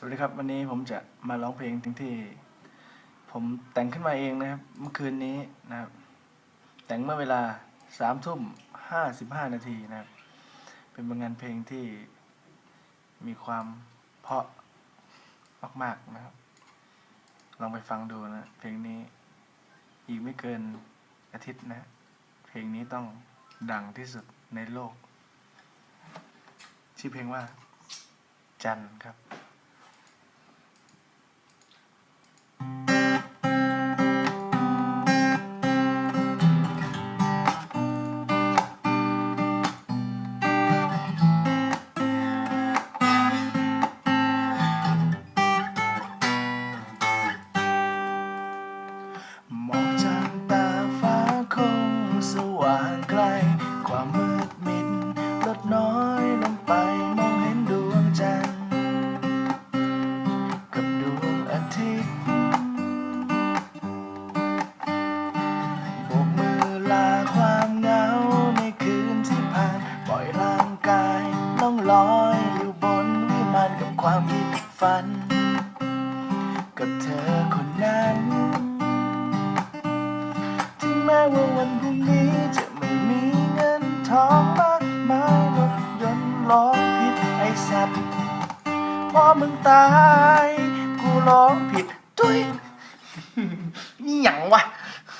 สวัสดีครับ วันนี้ผมจะมาร้องเพลงที่ที่ ผมแต่งขึ้นมาเองนะครับ เมื่อคืนนี้นะครับ แต่งเมื่อเวลาสามทุ่มห้าสิบห้านาทีนะครับ เป็นบางานเพลงที่มีความเพราะมากๆนะครับ ลองไปฟังดูนะ เพลงนี้อีกไม่เกินอาทิตย์นะ เพลงนี้ต้องดังที่สุดในโลก ชื่อเพลงว่า จันครับ มองจางตาฟ้าคงสว่างไกล ความมืดมิดลดน้อยลงไปมองเห็นดวงจันทร์กับดวงอาทิตย์โบกมือลาความเหงาในคืนที่ผ่านปล่อยร่างกายล่องลอยอยู่บนวิมานกับความคิดฝัน กับเธอ ว่าวันพรุ่งนี้จะไม่มีเงินทองมากมายรถยนต์ล้อผิดไอสัตว์พอมึงตาย กูร้องผิดด้วยนี่หยังวะ